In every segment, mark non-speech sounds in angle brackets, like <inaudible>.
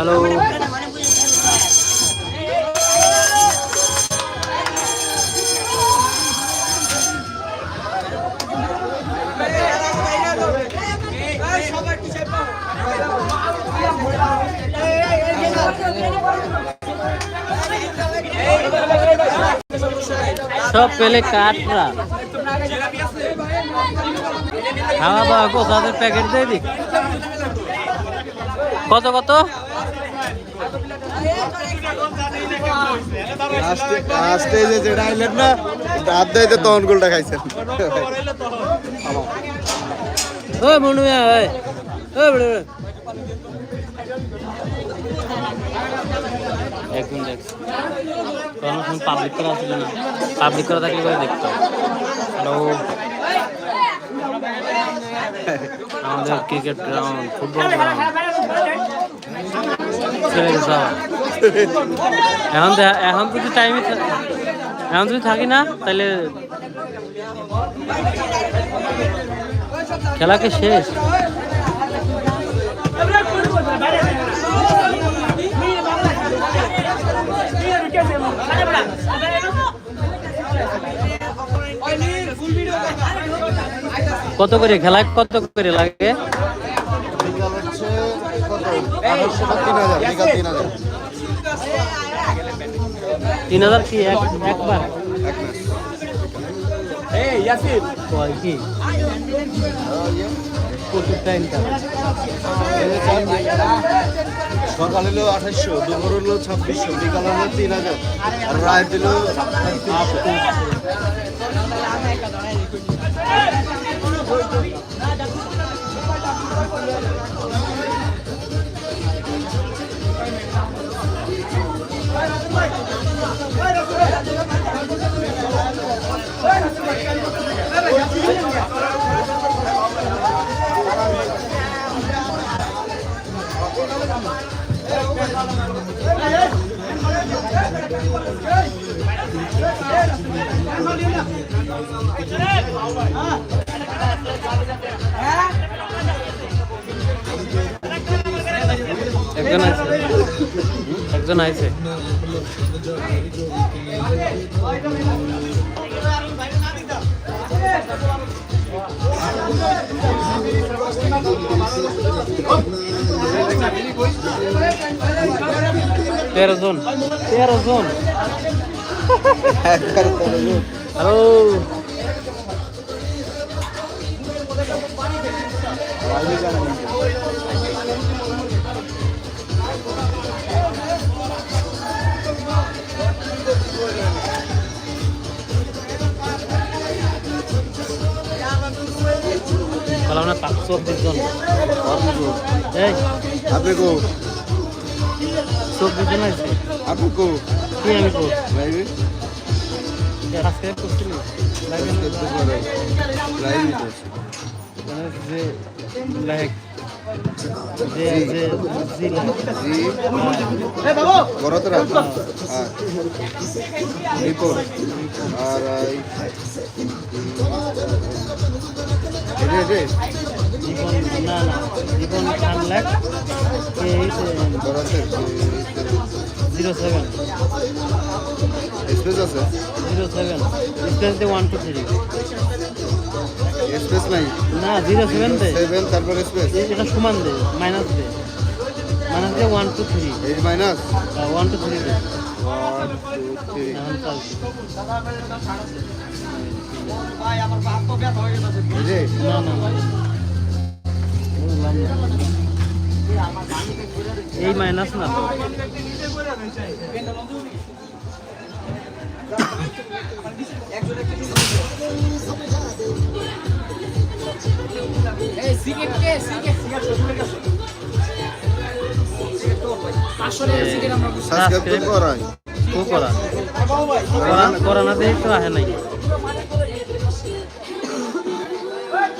Hello সব পেলে কাঠরা খাওয়া দাওয়া কো তাদের প্যাকেট দিয়ে দিক কত কত? আস্তে যে যেটা আইলেন না দাঁত দেয় তখন গোলটা খাইছেন। ও মনু মিয়া ওই বড় একদম তখন পাবলিক করা না পাবলিক করা থাকলে করে দেখতো হ্যালো আমাদের ক্রিকেট গ্রাউন্ড ফুটবল গ্রাউন্ড। চলে গেছে। এখন এখন যদি টাইমে এখন যদি থাকি না, তাহলে খেলা কি শেষ কত করে খেলা কত করে লাগে বিকাল হচ্ছে কত? আঠারোশো বা তিন হাজার বিকাল তিন হাজার। তিন হাজার কি এক একবার? এক কয় কি? প্রচুর সকাল হলো আঠাশশো দুপুর হলো ছাব্বিশশো বিকাল হলো তিন হাজার আর রাত দিল একজন আছে। একজন আছে। তেরো জন। তেরো জন। একবার পনেরো হ্যালো। না পাঁচশো চব্বিশ জন এই আপনি কো? চব্বিশ জন আছে। আপনি কো? কি আমি লাইভে সাবস্ক্রাইব করছিলি লাইভে লাইভে যে লাইক রিপোর্ট। আর জীবন না না জীবন এইট জিরো সেভেন স্পেস আছে? জিরো সেভেন স্পেস দিয়ে ওয়ান টু থ্রি স্পেস নাই না জিরো সেভেন দে সেভেন তারপর স্পেস এটা সমান দে মাইনাস দে মাইনাস দিয়ে one two three eight minus one two three দে ওয়ান টু থ্রি এখন চলছে এই মাইনাস না তো? সাবস্ক্রাইব করা- করা না দেখে তো আহে নাই।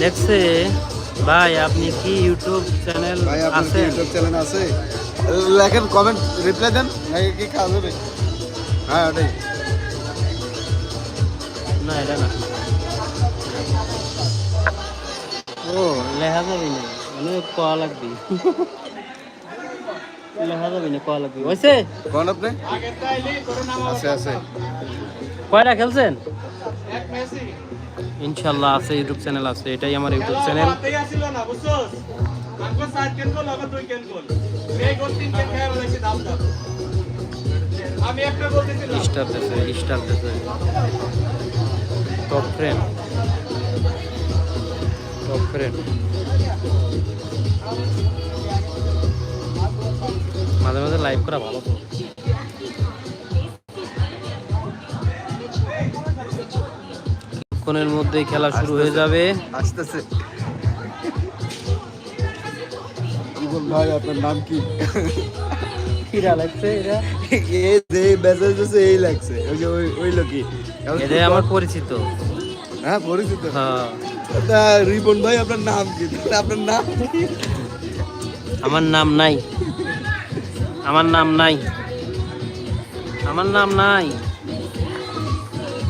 লেখছে ভাই আপনি কি ইউটিউব চ্যানেল ভাই আপনার কি আছে ইউটিউব চ্যানেল আছে? লেখেন কমেন্ট রিপ্লাই দেন। নাকি কি কাজ হবে? হ্যাঁ ওটাই। না এটা না। ও। লেখা যাবে না। মানে কয়া লাগবে। লেখা যাবে না কয়া লাগবে। হয়েছে কোন আপনি? আছে আছে। কয়টা খেলছেন? ইনশাল্লাহ আছে ইউটিউব চ্যানেল আছে এটাই আমার ইউটিউব চ্যানেল আমি স্টার দেশে স্টার দেশে টপ ফ্রেন্ড টপ ফ্রেন্ড মাঝে মাঝে লাইভ করা ভালো তো। কিছুক্ষণের মধ্যেই খেলা শুরু হয়ে যাবে। আসতেছে ভাই আপনার নাম কি? আমার পরিচিত। হ্যাঁ পরিচিত। হ্যাঁ। রিপন ভাই আপনার নাম কি? আপনার নাম আমার নাম নাই। আমার নাম নাই। আমার নাম নাই।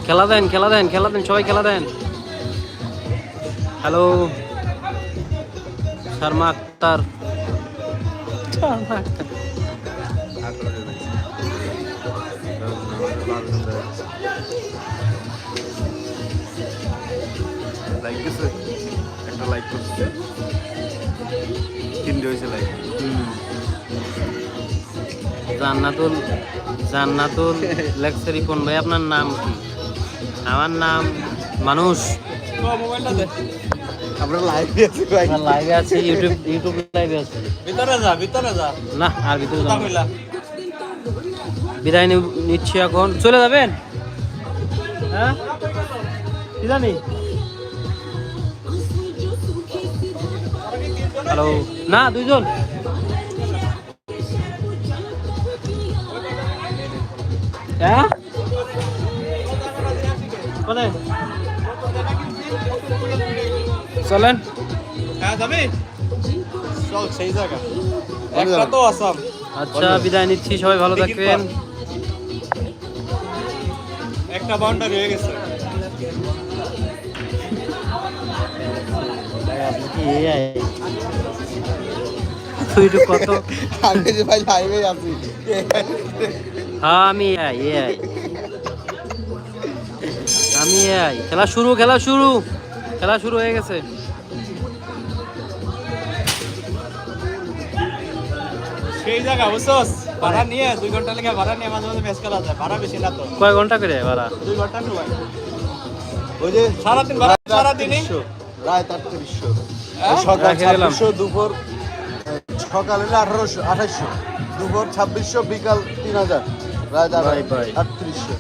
খেলা দেন খেলা দেন খেলা দেন সবাই খেলা দেন। হ্যালো শর্মা আক্তার। শর্মা আক্তার। লাইক দিছে? একটা লাইক করছে। তিনটে হয়েছে লাইক জান্নাতুল জান্নাতুল <laughs> লেখছে রিপন ভাই আপনার নাম কি? আমার নাম মানুষ। আমরা লাইভে আছি ভাই। লাইভে আছি ইউটিউব ইউটিউব লাইভে আছি। ভিতরে যা ভিতরে যা। না আর ভিতরে যাব বিদায় নিচ্ছি এখন। চলে যাবেন? হ্যাঁ? কি জানি? হ্যালো না দুইজন। হ্যাঁ? চলেন। হ্যাঁ আচ্ছা বিদায় নিচ্ছি সবাই ভালো থাকবেন। একটা বাউন্ডারি হয়ে গেছে। কত? আমি ভাই লাইভে আছি। হ্যাঁ আমি আমি খেলা শুরু খেলা শুরু। খেলা শুরু হয়ে গেছে। সেই জায়গা বুঝছস? ভাড়া নিয়ে দুই ঘণ্টা লেগে ভাড়া নিয়ে মাঝে মাঝে ম্যাচ খেলা যায়। ভাড়া বেশি না তো। কয় ঘণ্টা করে ভাড়া? দুই ঘণ্টা নয় ওই যে সারাদিন ভাড়া সারাদিনই? হ্যাঁ? সকাল ছাব্বিশশো দুপুর সকাল হলে আঠারোশো আঠাশশো দুপুর ছাব্বিশশো বিকাল তিন হাজার। রাত Bye bye. আটত্রিশশো।